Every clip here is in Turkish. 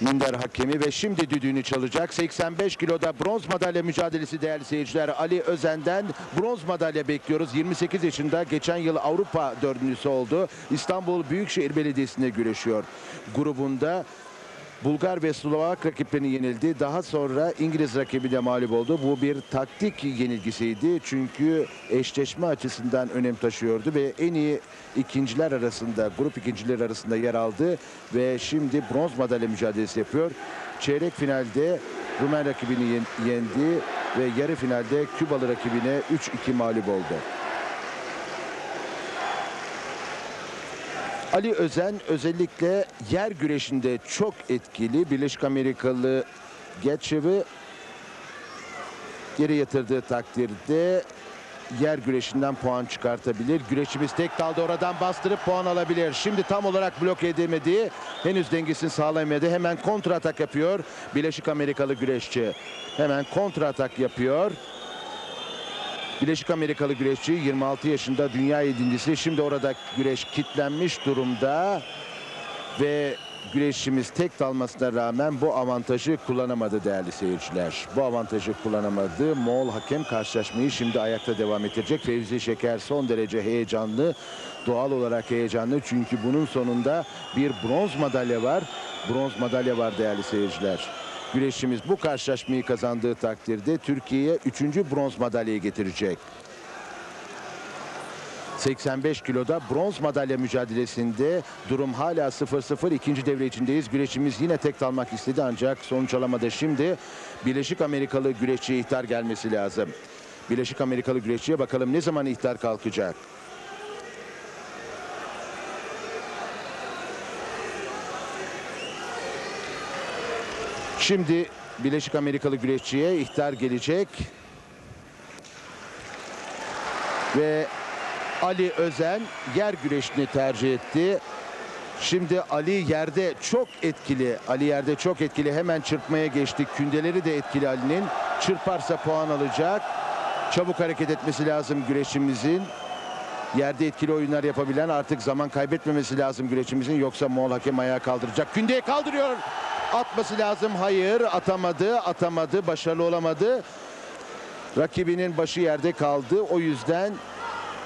Minder hakemi ve şimdi düdüğünü çalacak. 85 kiloda bronz madalya mücadelesi değerli seyirciler. Ali Özen'den bronz madalya bekliyoruz. 28 yaşında geçen yıl Avrupa dördüncüsü oldu. İstanbul Büyükşehir Belediyesi'nde güreşiyor. Grubunda Bulgar ve Slovak rakiplerini yenildi. Daha sonra İngiliz rakibi de mağlup oldu. Bu bir taktik yenilgisiydi. Çünkü eşleşme açısından önem taşıyordu ve en iyi ikinciler arasında, grup ikinciler arasında yer aldı ve şimdi bronz madalya mücadelesi yapıyor. Çeyrek finalde Rumen rakibini yen- yendi ve yarı finalde Kübalı rakibine 3-2 mağlup oldu. Ali Özen özellikle yer güreşinde çok etkili. Birleşik Amerikalı Getchev'i geri yatırdığı takdirde yer güreşinden puan çıkartabilir. Güreşimiz tek dalda oradan bastırıp puan alabilir. Şimdi tam olarak blok edemedi. Henüz dengesini sağlayamadı. Hemen kontra atak yapıyor. Birleşik Amerikalı güreşçi. Hemen kontra atak yapıyor. Birleşik Amerikalı güreşçi 26 yaşında dünya yedincisi. Şimdi orada güreş kitlenmiş durumda ve güreşçimiz tek dalmasına rağmen bu avantajı kullanamadı değerli seyirciler. Bu avantajı kullanamadı. Moğol hakem karşılaşmayı şimdi ayakta devam ettirecek. Fevzi Şeker son derece heyecanlı. Doğal olarak heyecanlı çünkü bunun sonunda bir bronz madalya var. Bronz madalya var değerli seyirciler. Güreşçimiz bu karşılaşmayı kazandığı takdirde Türkiye'ye 3. bronz madalyayı getirecek. 85 kiloda bronz madalya mücadelesinde durum hala 0-0 ikinci devre içindeyiz. Güreşimiz yine tek dalmak istedi ancak sonuç alamadı. Şimdi Birleşik Amerikalı güreşçiye ihtar gelmesi lazım. Birleşik Amerikalı güreşçiye bakalım ne zaman ihtar kalkacak. Şimdi Birleşik Amerikalı güreşçiye ihtar gelecek. Ve Ali Özen yer güreşini tercih etti. Şimdi Ali yerde çok etkili. Ali yerde çok etkili. Hemen çırpmaya geçti. Kündeleri de etkili Ali'nin. Çırparsa puan alacak. Çabuk hareket etmesi lazım güreşimizin. Yerde etkili oyunlar yapabilen artık zaman kaybetmemesi lazım güreşimizin. Yoksa Moğol hakem ayağa kaldıracak. Kündeye kaldırıyor. Atması lazım. Hayır atamadı. Atamadı. Başarılı olamadı. Rakibinin başı yerde kaldı. O yüzden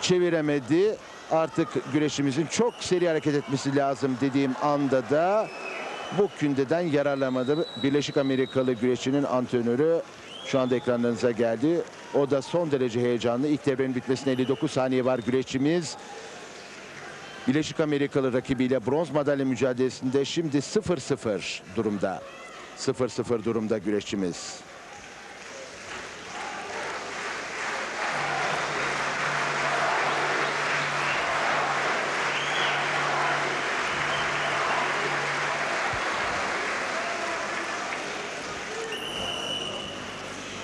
çeviremedi. Artık güreşimizin çok seri hareket etmesi lazım dediğim anda da bu kündeden yararlamadı. Birleşik Amerikalı güreşçinin antrenörü şu anda ekranlarınıza geldi. O da son derece heyecanlı. İlk devrenin bitmesine 59 saniye var güreşçimiz. Birleşik Amerikalı rakibiyle bronz madalya mücadelesinde şimdi 0-0 durumda. 0-0 durumda güreşçimiz.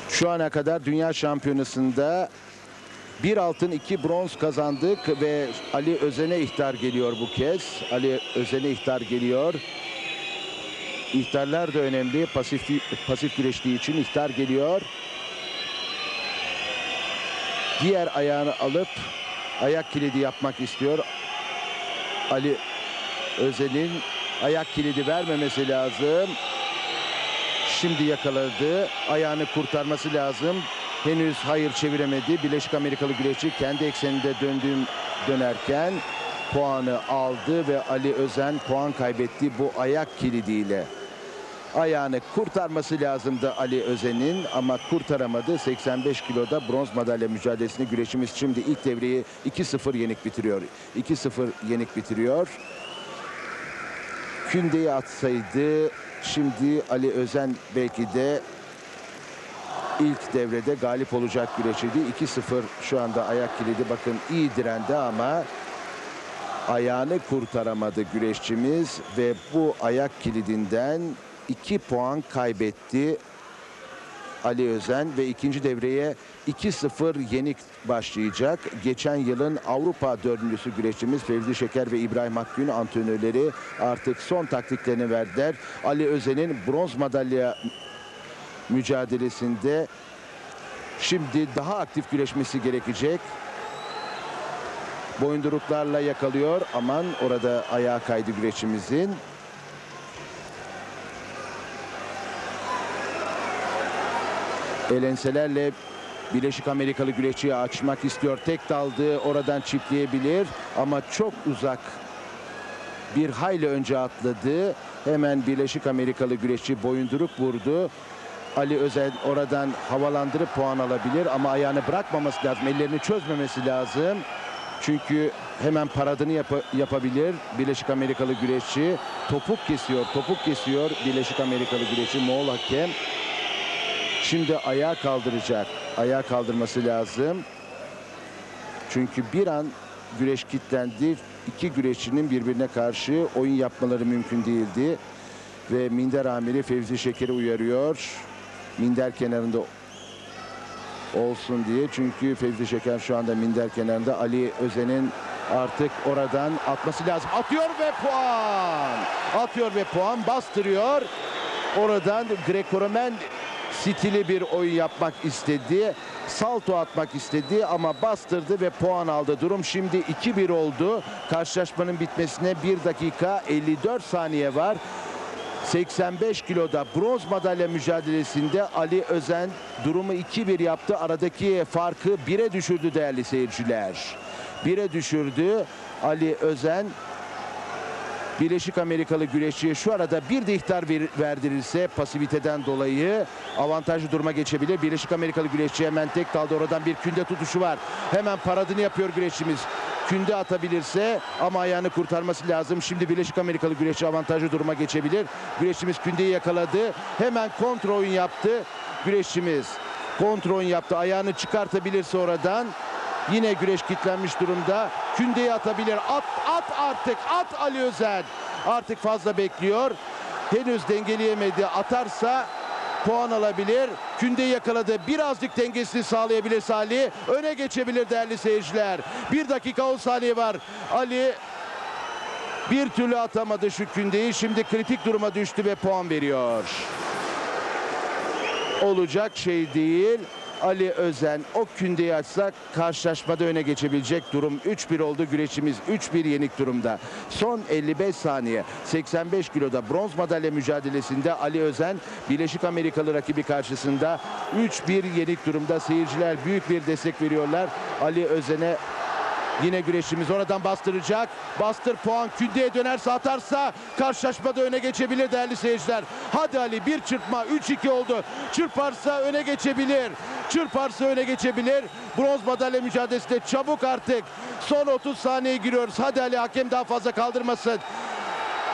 Şu ana kadar dünya şampiyonasında bir altın iki bronz kazandık ve Ali Özen'e ihtar geliyor bu kez. Ali Özen'e ihtar geliyor. İhtarlar da önemli. Pasif, pasif güreştiği için ihtar geliyor. Diğer ayağını alıp ayak kilidi yapmak istiyor. Ali Özen'in ayak kilidi vermemesi lazım. Şimdi yakaladı. Ayağını kurtarması lazım. Henüz hayır çeviremedi. Birleşik Amerikalı güreşçi kendi ekseninde döndüğüm dönerken puanı aldı ve Ali Özen puan kaybetti bu ayak kilidiyle. Ayağını kurtarması lazımdı Ali Özen'in ama kurtaramadı. 85 kiloda bronz madalya mücadelesini güreşimiz şimdi ilk devreyi 2-0 yenik bitiriyor. 2-0 yenik bitiriyor. Kündeyi atsaydı şimdi Ali Özen belki de ilk devrede galip olacak güreşiydi. 2-0 şu anda ayak kilidi bakın iyi direndi ama ayağını kurtaramadı güreşçimiz ve bu ayak kilidinden 2 puan kaybetti Ali Özen ve ikinci devreye 2-0 yenik başlayacak. Geçen yılın Avrupa dördüncüsü güreşçimiz Fevzi Şeker ve İbrahim Akgün antrenörleri artık son taktiklerini verdiler. Ali Özen'in bronz madalya mücadelesinde şimdi daha aktif güreşmesi gerekecek. Boyunduruklarla yakalıyor. Aman orada ayağa kaydı güreşimizin. Elenselerle Birleşik Amerikalı güreşçiyi açmak istiyor. Tek daldı oradan çiftleyebilir ama çok uzak bir hayli önce atladı. Hemen Birleşik Amerikalı güreşçi boyunduruk vurdu. Ali Özen oradan havalandırıp puan alabilir ama ayağını bırakmaması lazım. Ellerini çözmemesi lazım. Çünkü hemen paradını yapa- yapabilir Birleşik Amerikalı güreşçi. Topuk kesiyor, topuk kesiyor Birleşik Amerikalı güreşçi Moğol hakem. Şimdi ayağa kaldıracak. Ayağa kaldırması lazım. Çünkü bir an güreş kilitlendi. İki güreşçinin birbirine karşı oyun yapmaları mümkün değildi. Ve Minder amiri Fevzi Şeker'i uyarıyor. Minder kenarında olsun diye. Çünkü Fevzi Şeker şu anda minder kenarında. Ali Özen'in artık oradan atması lazım. Atıyor ve puan. Atıyor ve puan bastırıyor. Oradan Greco-Romen stili bir oyun yapmak istedi. Salto atmak istedi ama bastırdı ve puan aldı. Durum şimdi 2-1 oldu. Karşılaşmanın bitmesine 1 dakika 54 saniye var. 85 kiloda bronz madalya mücadelesinde Ali Özen durumu 2-1 yaptı. Aradaki farkı 1'e düşürdü değerli seyirciler. 1'e düşürdü. Ali Özen Birleşik Amerikalı güreşçiye şu arada bir de ihtar ver- verdirilse pasiviteden dolayı avantajlı duruma geçebilir. Birleşik Amerikalı güreşçi hemen tek kaldı. Oradan bir künde tutuşu var. Hemen paradını yapıyor güreşçimiz. Künde atabilirse ama ayağını kurtarması lazım. Şimdi Birleşik Amerikalı güreşçi avantajlı duruma geçebilir. Güreşçimiz kündeyi yakaladı. Hemen kontrol oyun yaptı. Güreşçimiz kontrol yaptı. Ayağını çıkartabilirse oradan Yine güreş kitlenmiş durumda. Kündeyi atabilir. At, at artık. At Ali Özen. Artık fazla bekliyor. Henüz dengeleyemedi. Atarsa puan alabilir. Kündeyi yakaladı. Birazcık dengesini sağlayabilir Salih. Öne geçebilir değerli seyirciler. Bir dakika 10 saniye var. Ali bir türlü atamadı şu kündeyi. Şimdi kritik duruma düştü ve puan veriyor. Olacak şey değil. Ali Özen o kündeyi açsa karşılaşmada öne geçebilecek durum 3-1 oldu. Güreşimiz 3-1 yenik durumda. Son 55 saniye 85 kiloda bronz madalya mücadelesinde Ali Özen Birleşik Amerikalı rakibi karşısında 3-1 yenik durumda. Seyirciler büyük bir destek veriyorlar. Ali Özen'e Yine güreşimiz oradan bastıracak. Bastır puan kündeye dönerse atarsa karşılaşmada öne geçebilir değerli seyirciler. Hadi Ali bir çırpma 3-2 oldu. Çırparsa öne geçebilir. Çırparsa öne geçebilir. Bronz madalya mücadelesinde çabuk artık. Son 30 saniye giriyoruz. Hadi Ali hakem daha fazla kaldırmasın.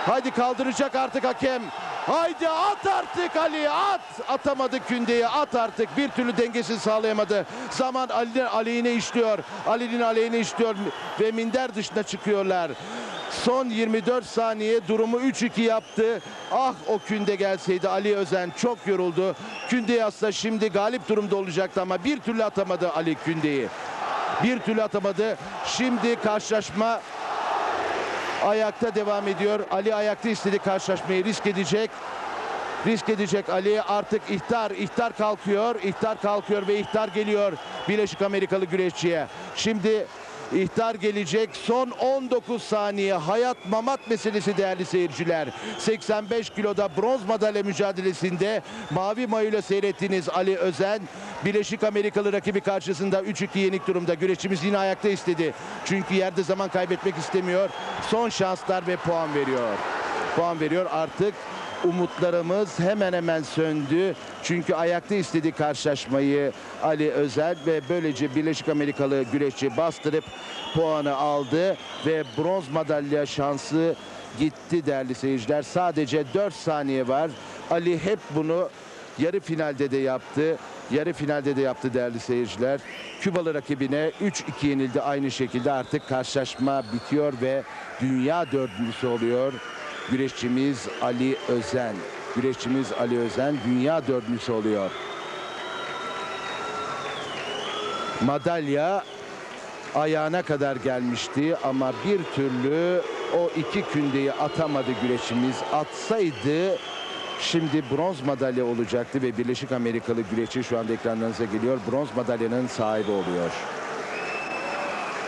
Hadi kaldıracak artık hakem. Haydi at artık Ali at. Atamadı kündeyi at artık. Bir türlü dengesini sağlayamadı. Zaman Ali'nin aleyhine işliyor. Ali'nin aleyhine işliyor ve minder dışına çıkıyorlar. Son 24 saniye durumu 3-2 yaptı. Ah o künde gelseydi Ali Özen çok yoruldu. Kündeyi atsa şimdi galip durumda olacaktı ama bir türlü atamadı Ali kündeyi. Bir türlü atamadı. Şimdi karşılaşma ayakta devam ediyor. Ali ayakta istedi karşılaşmayı risk edecek. Risk edecek Ali artık ihtar ihtar kalkıyor. ihtar kalkıyor ve ihtar geliyor Birleşik Amerikalı güreşçiye. Şimdi ihtar gelecek. Son 19 saniye hayat mamat meselesi değerli seyirciler. 85 kiloda bronz madalya mücadelesinde mavi mayıyla seyrettiğiniz Ali Özen Birleşik Amerikalı rakibi karşısında 3-2 yenik durumda. Güreşçimiz yine ayakta istedi. Çünkü yerde zaman kaybetmek istemiyor. Son şanslar ve puan veriyor. Puan veriyor artık umutlarımız hemen hemen söndü. Çünkü ayakta istedi karşılaşmayı Ali Özel ve böylece Birleşik Amerikalı güreşçi bastırıp puanı aldı ve bronz madalya şansı gitti değerli seyirciler. Sadece 4 saniye var. Ali hep bunu yarı finalde de yaptı. Yarı finalde de yaptı değerli seyirciler. Kübalı rakibine 3-2 yenildi. Aynı şekilde artık karşılaşma bitiyor ve dünya dördüncüsü oluyor. Güreşçimiz Ali Özen. Güreşçimiz Ali Özen dünya dördüncüsü oluyor. Madalya ayağına kadar gelmişti ama bir türlü o iki kündeyi atamadı güreşimiz. Atsaydı şimdi bronz madalya olacaktı ve Birleşik Amerikalı güreşçi şu anda ekranlarınıza geliyor. Bronz madalyanın sahibi oluyor.